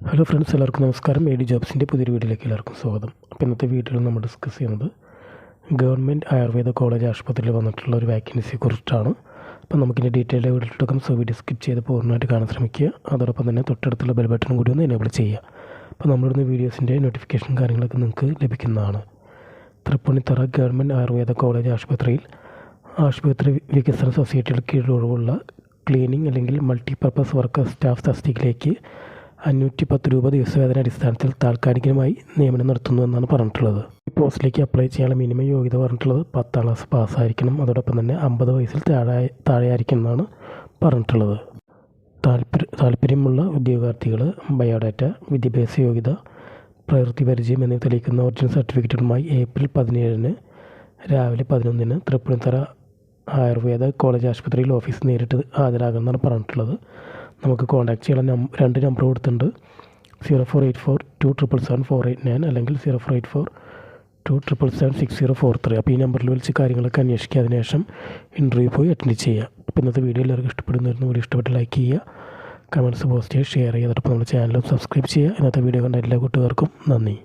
Hello friends എല്ലാവർക്കും നമസ്കാരം. A D ജോബ്സിന്റെ പുതിയൊരു വീഡിയോയിലേക്ക് എല്ലാവർക്കും സ്വാഗതം. അപ്പോൾ ഇന്നത്തെ വീഡിയോയിൽ നമ്മൾ ഡിസ്കസ് ചെയ്യുന്നത് ഗവൺമെന്റ് ആയുർവേദ കോളേജ് ആശുപത്രിയിൽ വന്നിട്ടുള്ള ഒരു വാക്കൻസിയെ കുറിച്ചിട്ടാണ് അപ്പോൾ നമുക്കിന്റെ ഡീറ്റെയിൽ വീട്ടിലെടുക്കാം സോ വീഡിയോ സ്കിപ്പ് ചെയ്ത് പൂർണമായിട്ട് കാണാൻ ശ്രമിക്കുക. അതോടൊപ്പം തന്നെ തൊട്ടടുത്തുള്ള ബെൽ ബട്ടൺ കൂടി ഒന്ന് എനേബിൾ ചെയ്യുക. അപ്പോൾ നമ്മളിടുന്ന വീഡിയോസിന്റെ നോട്ടിഫിക്കേഷൻ കാര്യങ്ങളൊക്കെ നിങ്ങൾക്ക് ലഭിക്കുന്നതാണ്. തൃപ്പൂണിത്തറ ഗവൺമെന്റ് ആയുർവേദ കോളേജ് ആശുപത്രിയിൽ ആശുപത്രി വികസന സൊസൈറ്റിയുടെ കീഴിലുള്ള ക്ലീനിങ് അല്ലെങ്കിൽ മൾട്ടിപർപ്പസ് വർക്കർ സ്റ്റാഫ് തസ്തികയിലേക്ക് അഞ്ഞൂറ്റി പത്ത് രൂപ ദിവസവേതന അടിസ്ഥാനത്തിൽ താൽക്കാലികമായി നിയമനം നടത്തുന്നു എന്നാണ് പറഞ്ഞിട്ടുള്ളത്. ഈ പോസ്റ്റിലേക്ക് അപ്ലൈ ചെയ്യാനുള്ള മിനിമം യോഗ്യത പറഞ്ഞിട്ടുള്ളത് പത്താം ക്ലാസ് പാസ്സായിരിക്കണം. അതോടൊപ്പം തന്നെ അമ്പത് വയസ്സിൽ താഴെ താഴെയായിരിക്കണം എന്നാണ് പറഞ്ഞിട്ടുള്ളത്. താല്പര്യ താല്പര്യമുള്ള ഉദ്യോഗാർത്ഥികൾ ബയോഡാറ്റ വിദ്യാഭ്യാസ യോഗ്യത പ്രവൃത്തി പരിചയം എന്നിവ തെളിയിക്കുന്ന ഒറിജിനൽ സർട്ടിഫിക്കറ്റുകളുമായി ഏപ്രിൽ പതിനേഴിന് രാവിലെ പതിനൊന്നിന് തൃപ്പൂണിത്തറ ആയുർവേദ കോളേജ് ആശുപത്രിയിൽ ഓഫീസ് നേരിട്ട് ഹാജരാകുമെന്നാണ് പറഞ്ഞിട്ടുള്ളത്. നമുക്ക് കോൺടാക്ട് ചെയ്യാൻ രണ്ട് നമ്പർ കൊടുത്തിട്ടുണ്ട്. Zero four eight four two triple seven four eight nine അല്ലെങ്കിൽ zero four eight four two triple seven six zero four three അപ്പോൾ ഈ നമ്പറിൽ വിളിച്ച് കാര്യങ്ങളൊക്കെ അന്വേഷിക്കുക അതിനുശേഷം ഇന്റർവ്യൂ പോയി അറ്റൻഡ് ചെയ്യുക അപ്പോൾ ഇന്നത്തെ വീഡിയോ എല്ലാവർക്കും ഇഷ്ടപ്പെടുന്നതായിരുന്നു വീഡിയോ ഇഷ്ടപ്പെട്ട് ലൈക്ക് ചെയ്യുക കമന്റ്സ് പോസ്റ്റ് ചെയ്യുക ഷെയർ ചെയ്യുക. അതോടൊപ്പം നമ്മുടെ ചാനലും സബ്സ്ക്രൈബ് ചെയ്യുക. ഇന്നത്തെ വീഡിയോ കണ്ട എല്ലാ കൂട്ടുകാർക്കും നന്ദി.